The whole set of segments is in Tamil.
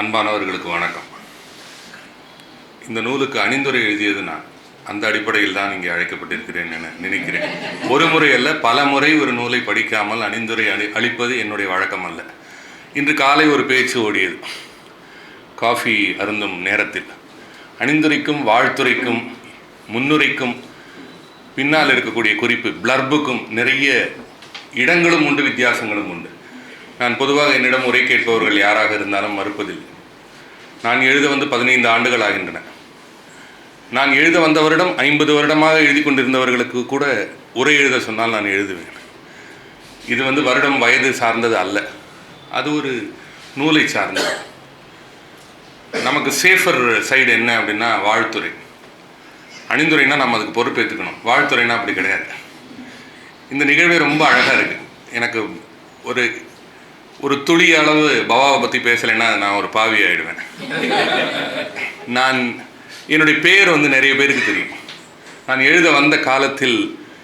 அன்பானவர்களுக்கு வணக்கம். இந்த நூலுக்கு அணிந்துரை எழுதியது நான். அந்த அடிப்படையில் தான் இங்கே அழைக்கப்பட்டிருக்கிறேன் என நினைக்கிறேன். ஒரு முறை அல்ல பல முறை ஒரு நூலை படிக்காமல் அணிந்துரை அளி அளிப்பது என்னுடைய வழக்கம் அல்ல. இன்று காலை ஒரு பேச்சு ஓடியது. காஃபி அருந்தும் நேரத்தில். அணிந்துரைக்கும் வாழ்த்துரைக்கும் முன்னுரைக்கும் பின்னால் இருக்கக்கூடிய குறிப்பு பிளர்புக்கும் நிறைய இடங்களும் உண்டு வித்தியாசங்களும் உண்டு. நான் பொதுவாக என்னிடம் உரை கேட்பவர்கள் யாராக இருந்தாலும் மறுப்பதில்லை. நான் எழுத வந்து பதினைந்து ஆண்டுகள் ஆகின்றன. நான் எழுத வந்தவரிடம் ஐம்பது வருடமாக எழுதி கொண்டிருந்தவர்களுக்கு கூட உரை எழுத சொன்னால் நான் எழுதுவேன். இது வந்து வருடம் வயது சார்ந்தது அல்ல. அது ஒரு நூலை சார்ந்தது. நமக்கு சேஃபர் சைடு என்ன அப்படின்னா வாழ்த்துறை. அணிந்துரைனா நம்ம அதுக்கு பொறுப்பேற்றுக்கணும் வாழ்த்துறைனா அப்படி கிடையாது. இந்த நிகழ்வே ரொம்ப அழகாக இருக்குது எனக்கு ஒரு ஒரு துளி அளவு பவாவை பற்றி பேசலைன்னா நான் ஒரு பாவி ஆயிடுவேன். நான் என்னுடைய பேர் வந்து நிறைய பேருக்கு தெரியும். நான் எழுத வந்த காலத்தில்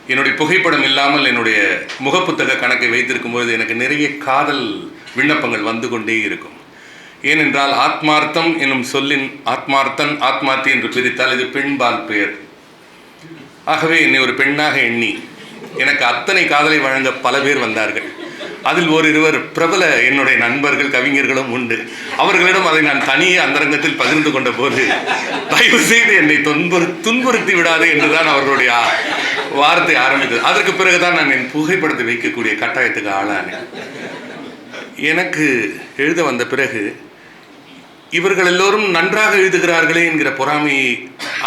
என்னுடைய புகைப்படம் இல்லாமல் என்னுடைய முகப்புத்தக கணக்கை வைத்திருக்கும் பொழுது எனக்கு நிறைய காதல் விண்ணப்பங்கள் வந்து கொண்டே இருக்கும். ஏனென்றால் ஆத்மார்த்தம் என்னும் சொல்லின் ஆத்மார்த்தன் ஆத்மார்த்தி என்று பிரித்தால் இது பெண்பால் பெயர். ஆகவே என்னை ஒரு பெண்ணாக எண்ணி எனக்கு அத்தனை காதலை வழங்க பல பேர் வந்தார்கள். அதில் ஒரு இருவர் பிரபல என்னுடைய நண்பர்கள் கவிஞர்களும் உண்டு. அவர்களிடம் அதை நான் தனியே அந்தரங்கத்தில் பகிர்ந்து கொண்ட போது தயவு செய்து என்னை துன்புறு துன்புறுத்தி விடாதே என்றுதான் அவர்களுடைய வார்த்தை ஆரம்பித்தது. அதற்கு பிறகுதான் நான் என் புகைப்படத்தை வைக்கக்கூடிய கட்டாயத்துக்கு ஆளானேன். எனக்கு எழுத வந்த பிறகு இவர்கள் எல்லோரும் நன்றாக எழுதுகிறார்களே என்கிற பொறாமையை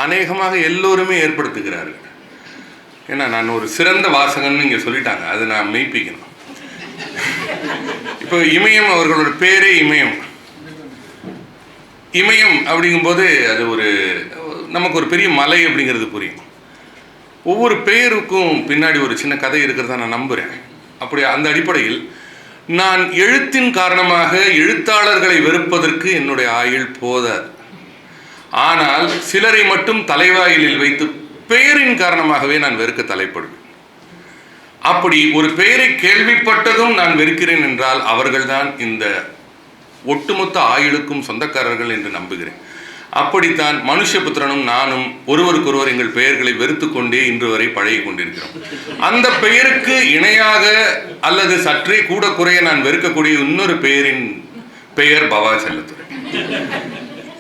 அநேகமாக எல்லோருமே ஏற்படுத்துகிறார்கள். ஏன்னா நான் ஒரு சிறந்த வாசகன்னு இங்கே சொல்லிட்டாங்க. அதை நான் மெய்ப்பிக்கணும். இப்போ இமயம் அவர்களோட பேரே இமயம். இமயம் அப்படிங்கும்போது அது ஒரு நமக்கு ஒரு பெரிய மலை அப்படிங்கிறது புரியும். ஒவ்வொரு பெயருக்கும் பின்னாடி ஒரு சின்ன கதை இருக்கிறதா நான் நம்புகிறேன் அப்படி அந்த அடிப்படையில் நான் எழுத்தின் காரணமாக எழுத்தாளர்களை வெறுப்பதற்கு என்னுடைய ஆயுள் போதாது. ஆனால் சிலரை மட்டும் தலைவாயிலில் வைத்து பெயரின் காரணமாகவே நான் வெறுக்க தலைப்படுவேன். அப்படி ஒரு பெயரை கேள்விப்பட்டதும் நான் வெறுக்கிறேன் என்றால் அவர்கள்தான் இந்த ஒட்டுமொத்த ஆயுளுக்கும் சொந்தக்காரர்கள் என்று நம்புகிறேன். அப்படித்தான் மனுஷபுத்திரனும் நானும் ஒருவருக்கொருவர் எங்கள் பெயர்களை வெறுத்து கொண்டே இன்று வரை பழகி கொண்டிருக்கிறோம். அந்த பெயருக்கு இணையாக அல்லது சற்றே கூட குறைய நான் வெறுக்கக்கூடிய இன்னொரு பெயரின் பெயர் பவா செல்லத்துறை.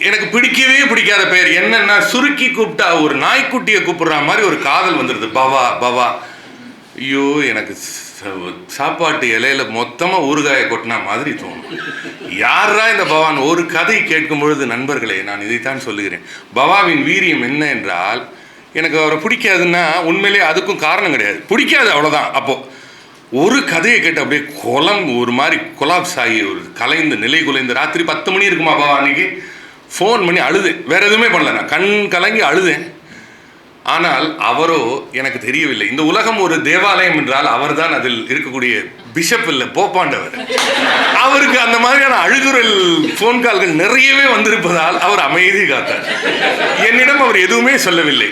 எனக்கு பிடிக்கவே பிடிக்காத பெயர் என்னன்னா சுருக்கி கூப்பிட்டா ஒரு நாய்க்குட்டியை கூப்பிடுற மாதிரி ஒரு காதல் வந்துடுது பவா பவா. ஐயோ எனக்கு சாப்பாட்டு இலையில மொத்தமாக ஊறுகாயை கொட்டினா மாதிரி தோணும். யாரா இந்த பவான்? ஒரு கதை கேட்கும் பொழுது நண்பர்களே நான் இதைத்தான் சொல்லுகிறேன். பவாவின் வீரியம் என்ன என்றால் எனக்கு அவரை பிடிக்காதுன்னா உண்மையிலே அதுக்கும் காரணம் கிடையாது. பிடிக்காது அவ்வளோதான் அப்போது ஒரு கதையை கேட்டு அப்படியே குளம் ஒரு மாதிரி கொலாப்ஸ் ஆகி ஒரு கலைந்து நிலை குலைந்து ராத்திரி பத்து மணி இருக்குமா பவா அன்னைக்கு? ஃபோன் பண்ணி அழுது வேற எதுவுமே பண்ணல நான். கண் கலங்கி அழுதேன். ஆனால் அவரோ எனக்கு தெரியவில்லை. இந்த உலகம் ஒரு தேவாலயம் என்றால் அவர்தான் அதில் இருக்கக்கூடிய பிஷப் இல்லை போப்பாண்டவர். அவருக்கு அந்த மாதிரியான அழுகுரல் ஃபோன் கால்கள் நிறையவே வந்திருப்பதால் அவர் அமைதி காத்தார். என்னிடம் அவர் எதுவுமே சொல்லவில்லை.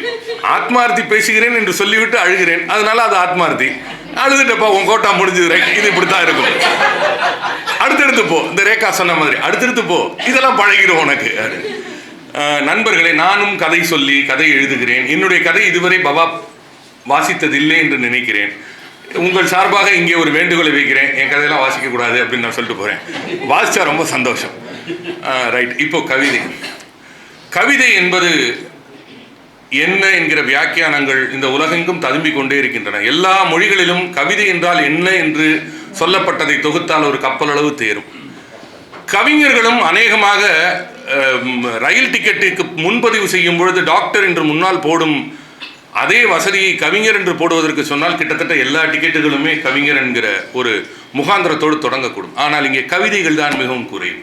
ஆத்மார்த்தி பேசுகிறேன் என்று சொல்லிவிட்டு அழுகிறேன். அதனால அது ஆத்மார்த்தி. அழுதுட்டப்பா உன் கோட்டா முடிஞ்சது ரைட் இது இப்படித்தான் இருக்கும். அடுத்தடுத்து போ இந்த ரேகா சொன்ன மாதிரி அடுத்தடுத்து போ இதெல்லாம் பழகிடும் உனக்கு நண்பர்களே நானும் கதை சொல்லி கதை எழுதுகிறேன். என்னுடைய கதை இதுவரை பவா வாசித்ததில்லை என்று நினைக்கிறேன். உங்கள் சார்பாக இங்கே ஒரு வேண்டுகோளை வைக்கிறேன். என் கதையெல்லாம் வாசிக்கக்கூடாது அப்படின்னு நான் சொல்லிட்டு போகிறேன் வாசித்தா ரொம்ப சந்தோஷம். ரைட் இப்போ கவிதை. கவிதை என்பது என்ன என்கிற வியாக்கியானங்கள் இந்த உலகெங்கும் ததும்பிக் கொண்டே இருக்கின்றன. எல்லா மொழிகளிலும் கவிதை என்றால் என்ன என்று சொல்லப்பட்டதை தொகுத்தால் ஒரு கப்பலளவு தேரும். கவிஞர்களும் அநேகமாக ரயில் டிக்கெட்டுக்கு முன்பதிவு செய்யும் பொழுது டாக்டர் என்று முன்னால் போடும் அதே வசதியை கவிஞர் என்று போடுவதற்கு சொன்னால் கிட்டத்தட்ட எல்லா டிக்கெட்டுகளுமே கவிஞர் என்கிற ஒரு முகாந்திரத்தோடு தொடங்கக்கூடும். ஆனால் இங்கே கவிதைகள் தான் மிகவும் குறைவு.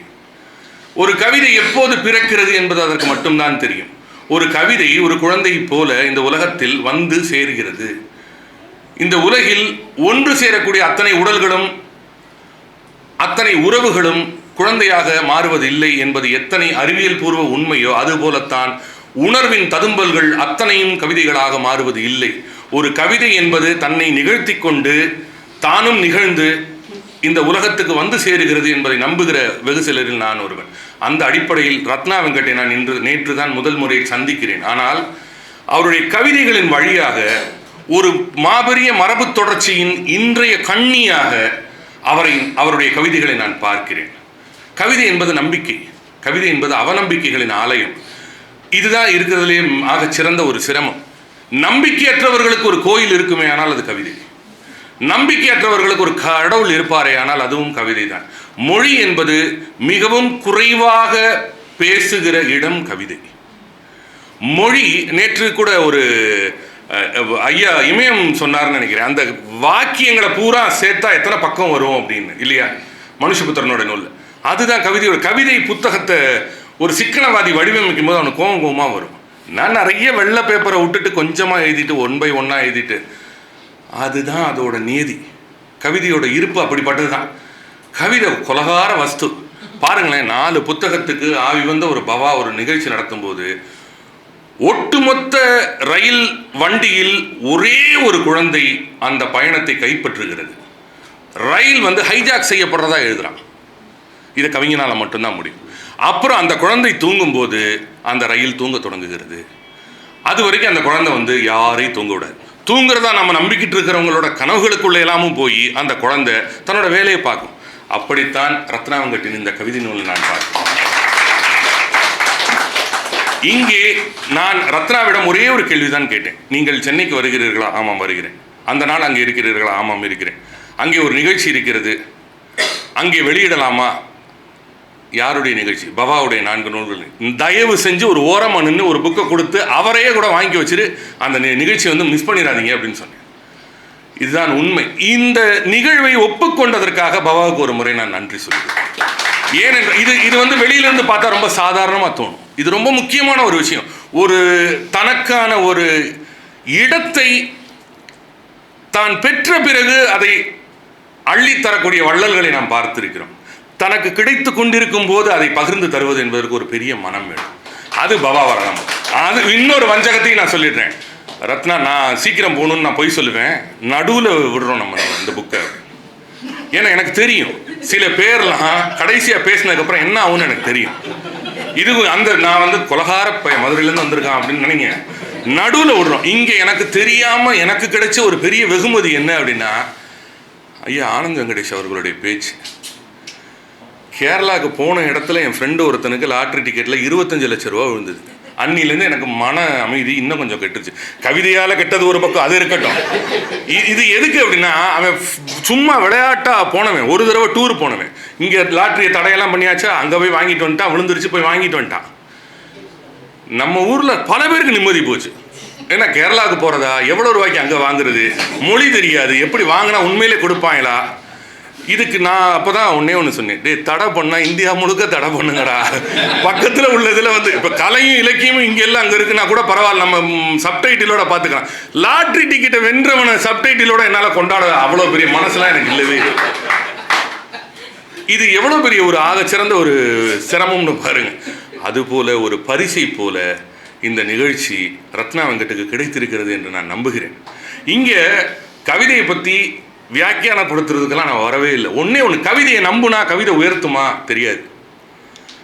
ஒரு கவிதை எப்போது பிறக்கிறது என்பது அதற்கு மட்டும்தான் தெரியும். ஒரு கவிதை ஒரு குழந்தை போல இந்த உலகத்தில் வந்து சேர்கிறது. இந்த உலகில் ஒன்று சேரக்கூடிய அத்தனை உடல்களும் அத்தனை உறவுகளும் குழந்தையாக மாறுவது இல்லை என்பது எத்தனை அறிவியல் பூர்வ உண்மையோ அதுபோலத்தான் உணர்வின் ததும்பல்கள் அத்தனையும் கவிதைகளாக மாறுவது இல்லை. ஒரு கவிதை என்பது தன்னை நிகழ்த்தி கொண்டு தானும் நிகழ்ந்து இந்த உலகத்துக்கு வந்து சேருகிறது என்பதை நம்புகிற வெகு சிலரில் நான் ஒருவன். அந்த அடிப்படையில் ரத்னா வெங்கட்டை நான் இன்று நேற்று தான் முதல் முறை சந்திக்கிறேன். ஆனால் அவருடைய கவிதைகளின் வழியாக ஒரு மாபெரிய மரபு தொடர்ச்சியின் இன்றைய கண்ணியாக அவரை அவருடைய கவிதைகளை நான் பார்க்கிறேன். கவிதை என்பது நம்பிக்கை. கவிதை என்பது அவநம்பிக்கைகளின் ஆலயம். இதுதான் இருக்கிறதுலேயே ஆக சிறந்த ஒரு சிரமம். நம்பிக்கையற்றவர்களுக்கு ஒரு கோயில் இருக்குமே ஆனால் அது கவிதை. நம்பிக்கையற்றவர்களுக்கு ஒரு கடவுள் இருப்பாரே ஆனால் அதுவும் கவிதை தான். மொழி என்பது மிகவும் குறைவாக பேசுகிற இடம் கவிதை. மொழி நேற்று கூட ஒரு ஐயா இமயம் சொன்னார்னு நினைக்கிறேன். அந்த வாக்கியங்களை பூரா சேர்த்தா எத்தனை பக்கம் வரும் அப்படின்னு இல்லையா? மனுஷபுத்திரனோட நூலில். அதுதான் கவிதையோட கவிதை புத்தகத்தை ஒரு சிக்கனவாதி வடிவமைக்கும் போது அவனுக்கு கோவம் கோவமாக வரும். நான் நிறைய வெள்ளை பேப்பரை விட்டுட்டு கொஞ்சமாக எழுதிட்டு ஒன் பை ஒன்னாக எழுதிட்டு அதுதான் அதோட நியதி. கவிதையோட இருப்பு அப்படிப்பட்டது தான் கவிதை கொலகார வஸ்து. பாருங்களேன் நாலு புத்தகத்துக்கு ஆவி வந்த ஒரு பவா ஒரு நிகழ்ச்சி நடத்தும்போது ஒட்டுமொத்த ரயில் வண்டியில் ஒரே ஒரு குழந்தை அந்த பயணத்தை கைப்பற்றுகிறது. ரயில் வந்து ஹைஜாக் செய்யப்படுறதா எழுதுகிறான் இதை கவிஞனால் மட்டும்தான் முடியும். அப்புறம் அந்த குழந்தை தூங்கும்போது அந்த ரயில் தூங்க தொடங்குகிறது. அது வரைக்கும் அந்த குழந்தை வந்து யாரையும் தூங்க விடாது. தூங்குறதா நம்ம நம்பிக்கிட்டு இருக்கிறவங்களோட கனவுகளுக்குள்ள எல்லாமும் போய் அந்த குழந்தை தன்னோட வேலையை பார்க்கும். அப்படித்தான் ரத்னாவங்கட்டின் இந்த கவிதை நூலை நான் பார்க்கிறேன். இங்கே நான் ரத்னாவிடம் ஒரே ஒரு கேள்விதான் கேட்டேன். நீங்கள் சென்னைக்கு வருகிறீர்களா? ஆமாம் வருகிறேன். அந்த நாள் அங்கே இருக்கிறீர்களா? ஆமாம் இருக்கிறேன். அங்கே ஒரு நிகழ்ச்சி இருக்கிறது. அங்கே வெளியிடலாமா? யாருடைய நிகழ்ச்சி? பவாவுடைய நான்கு நூல்கள் தயவு செஞ்சு ஒரு ஓரமாக நின்று ஒரு புக்கை கொடுத்து அவரையே கூட வாங்கி வச்சுட்டு அந்த நிகழ்ச்சி நிகழ்ச்சியை வந்து மிஸ் பண்ணிடாதீங்க அப்படின்னு சொன்னேன். இதுதான் உண்மை. இந்த நிகழ்வை ஒப்புக்கொண்டதற்காக பவாவுக்கு ஒரு முறை நான் நன்றி சொல்கிறேன். ஏனென்றால் இது இது வந்து வெளியிலேருந்து பார்த்தா ரொம்ப சாதாரணமாக தோணும். இது ரொம்ப முக்கியமான ஒரு விஷயம். ஒரு தனக்கான ஒரு இடத்தை தான் பெற்ற பிறகு அதை அள்ளித்தரக்கூடிய வள்ளல்களை நாம் பார்த்திருக்கிறோம். தனக்கு கிடைத்து கொண்டிருக்கும் போது அதை பகிர்ந்து தருவது என்பதற்கு ஒரு பெரிய மனம் வேணும். அது பவாவரணம் அது இன்னொரு வஞ்சகத்தையும் நான் சொல்லிடுறேன். ரத்னா நான் சீக்கிரம் போகணும்னு நான் பொய் சொல்லுவேன். நடுவில் விடுறோம் நம்ம இந்த புக்கை ஏன்னா எனக்கு தெரியும். சில பேர்லாம் கடைசியாக பேசினதுக்கப்புறம் என்ன ஆகும்னு எனக்கு தெரியும். இது அந்த நான் வந்து கொலகார பையன் மதுரையிலேருந்து வந்திருக்கான் அப்படின்னு நினைங்க. நடுவில் விடுறோம். இங்கே எனக்கு தெரியாமல் எனக்கு கிடைச்ச ஒரு பெரிய வெகுமதி என்ன அப்படின்னா ஐயா ஆனந்த் வெங்கடேஷ் அவர்களுடைய பேச்சு. கேரளாவுக்கு போன இடத்துல என் ஃப்ரெண்டு ஒருத்தனுக்கு லாட்ரி டிக்கெட்டில் இருபத்தஞ்சு லட்ச ரூபா விழுந்தது. அன்னிலேருந்து எனக்கு மன அமைதி இன்னும் கொஞ்சம் கெட்டுச்சு. கவிதையால் கெட்டது ஒரு பக்கம் அது இருக்கட்டும். இது எதுக்கு அப்படின்னா அவன் சும்மா விளையாட்டாக போனவன் ஒரு தடவை டூர் போனவன். இங்கே லாட்ரியை தடையெல்லாம் பண்ணியாச்சா? அங்கே போய் வாங்கிட்டு வந்துட்டான் விழுந்துருச்சு போய் வாங்கிட்டு வந்துட்டான் நம்ம ஊரில் பல பேருக்கு நிம்மதி போச்சு. ஏன்னா கேரளாவுக்கு போகிறதா எவ்வளோ ரூபாய்க்கு அங்கே வாங்குறது? மொழி தெரியாது. எப்படி வாங்கினா உண்மையிலே கொடுப்பாங்களா? இதுக்கு நான் அப்போ தான் ஒன்றே ஒன்று சொன்னேன். டேய் தடை பண்ணால் இந்தியா முழுக்க தடை பண்ணுங்கடா. பக்கத்தில் உள்ளதில் வந்து இப்போ கலையும் இலக்கியமும் இங்கே எல்லாம் அங்கே இருக்குன்னா கூட பரவாயில்ல நம்ம சப்டைட்டிலோட பார்த்துக்கலாம். லாட்ரி டிக்கெட்டை வென்றவனை சப்டைட்டிலோட என்னால் கொண்டாட அவ்வளோ பெரிய மனசுலாம் எனக்கு இல்லவே இல்லை. இது எவ்வளோ பெரிய ஒரு ஆகச்சிறந்த ஒரு சிரமம்னு பாருங்க. அதுபோல் ஒரு பரிசை போல இந்த நிகழ்ச்சி ரத்னா வெங்கட்டுக்கு கிடைத்திருக்கிறது என்று நான் நம்புகிறேன். இங்கே கவிதையை பற்றி வியாக்கியானப்படுத்துறதுக்கெல்லாம் நான் வரவே இல்லை. ஒன்றே ஒன்று கவிதையை நம்புனா கவிதை உயர்த்துமா? தெரியாது.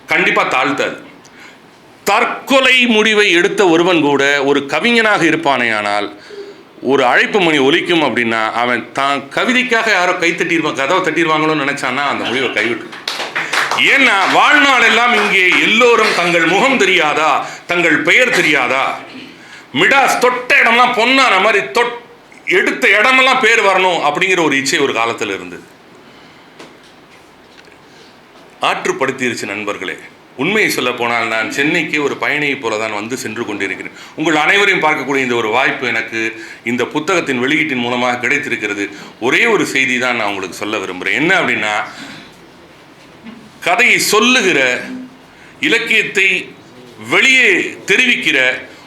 கண்டிப்பாக தாழ்த்தாது. தற்கொலை முடிவை எடுத்த ஒருவன் கூட ஒரு கவிஞனாக இருப்பானேயானால் ஒரு அழைப்பு மணி ஒலிக்கும் அப்படின்னா அவன் தான் கவிதைக்காக யாரோ கை தட்டிடுவான் கதவை தட்டிடுவாங்களோன்னு நினைச்சான்னா அந்த முடிவை கைவிட்டு ஏன்னா வாழ்நாள் எல்லாம் இங்கே எல்லோரும் தங்கள் முகம் தெரியாதா? தங்கள் பெயர் தெரியாதா? மிடாஸ் தொட்ட இடம்லாம் பொன்னான மாதிரி தொட் எடுத்த இடமெல்லாம் பேர் வரணும் அப்படிங்கிற ஒரு இச்சை ஒரு காலத்தில் இருந்தது. ஆற்றுப்படுத்திருச்சு நண்பர்களே. உண்மையை சொல்ல போனால் நான் சென்னைக்கு ஒரு பயணியைப் போல தான் வந்து சென்று கொண்டிருக்கிறேன். உங்கள் அனைவரையும் பார்க்கக்கூடிய இந்த ஒரு வாய்ப்பு எனக்கு இந்த புத்தகத்தின் வெளியீட்டின் மூலமாக கிடைத்திருக்கிறது. ஒரே ஒரு செய்தி தான் நான் உங்களுக்கு சொல்ல விரும்புகிறேன் என்ன அப்படின்னா கதையை சொல்லுகிற இலக்கியத்தை வெளியே தெரிவிக்கிற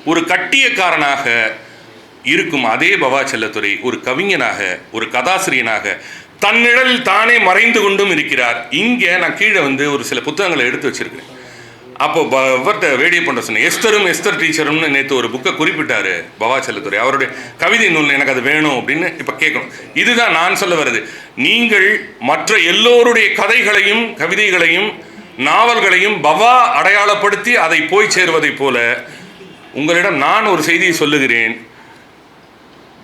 ஒரு கட்டியக்காரனாக இருக்கும் அதே பவா செல்லத்துறை ஒரு கவிஞனாக ஒரு கதாசிரியனாக தன்னிழல் தானே மறைந்து கொண்டும் இருக்கிறார். இங்கே நான் கீழே வந்து ஒரு சில புத்தகங்களை எடுத்து வச்சிருக்கேன் அப்போ ப- இவர்கிட்ட வேடியை பண்ண சொன்னேன் எஸ்தரும் எஸ்தர் டீச்சரும்னு நேற்று ஒரு புக்கை குறிப்பிட்டார் பவா செல்லத்துறை அவருடைய கவிதை நூல் எனக்கு அது வேணும் அப்படின்னு இப்போ கேட்கணும். இதுதான் நான் சொல்ல வருது நீங்கள் மற்ற எல்லோருடைய கதைகளையும் கவிதைகளையும் நாவல்களையும் பவா அடையாளப்படுத்தி அதை போய் சேருவதைப் போல உங்களிடம் நான் ஒரு செய்தியை சொல்லுகிறேன்.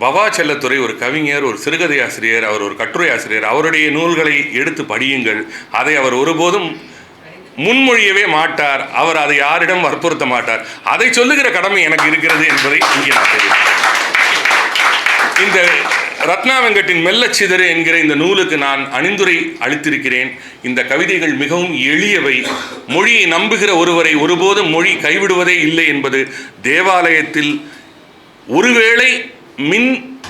பவா செல்லத்துறை ஒரு கவிஞர் ஒரு சிறுகதை ஆசிரியர் அவர் ஒரு கட்டுரை ஆசிரியர் அவருடைய நூல்களை எடுத்து படியுங்கள். அதை அவர் ஒருபோதும் முன்மொழியவே மாட்டார். அவர் அதை யாரிடம் வற்புறுத்த மாட்டார். அதை சொல்லுகிற கடமை எனக்கு இருக்கிறது என்பதை இங்கே நான் இந்த ரத்னா வெங்கட்டின் மெல்லச்சிதறு என்கிற இந்த நூலுக்கு நான் அணிந்துரை அளித்திருக்கிறேன். இந்த கவிதைகள் மிகவும் எளியவை. மொழியை நம்புகிற ஒருவரை ஒருபோதும் மொழி கைவிடுவதே இல்லை என்பது தேவாலயத்தில் ஒருவேளை மின்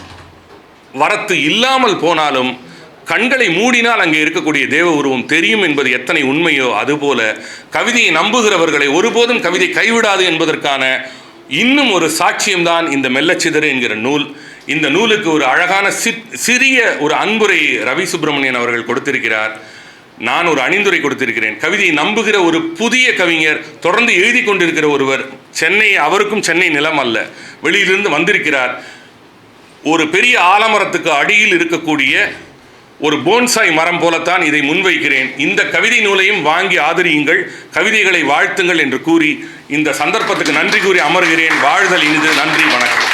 வரத்து இல்லாமல் போனாலும் கண்களை மூடினால் அங்கே இருக்கக்கூடிய தேவ உருவம் தெரியும் என்பது எத்தனை உண்மையோ அதுபோல கவிதையை நம்புகிறவர்களை ஒருபோதும் கவிதை கைவிடாது என்பதற்கான இன்னும் ஒரு சாட்சியம்தான் இந்த மெல்லச்சிதறு என்கிற நூல். இந்த நூலுக்கு ஒரு அழகான சி- சிறிய ஒரு அன்புரை ரவி சுப்பிரமணியன் அவர்கள் கொடுத்திருக்கிறார். நான் ஒரு அணிந்துரை கொடுத்திருக்கிறேன். கவிதையை நம்புகிற ஒரு புதிய கவிஞர் தொடர்ந்து எழுதி கொண்டிருக்கிற ஒருவர் சென்னை அவருக்கும் சென்னை நிலம் அல்ல வெளியிலிருந்து வந்திருக்கிறார். ஒரு பெரிய ஆலமரத்துக்கு அடியில் இருக்கக்கூடிய ஒரு போன்சாய் மரம் போலத்தான் இதை முன்வைக்கிறேன். இந்த கவிதை நூலையும் வாங்கி ஆதரியுங்கள் கவிதைகளை வாழ்த்துங்கள் என்று கூறி இந்த சந்தர்ப்பத்துக்கு நன்றி கூறி அமர்கிறேன். வாழ்தல் இனிது. நன்றி வணக்கம்.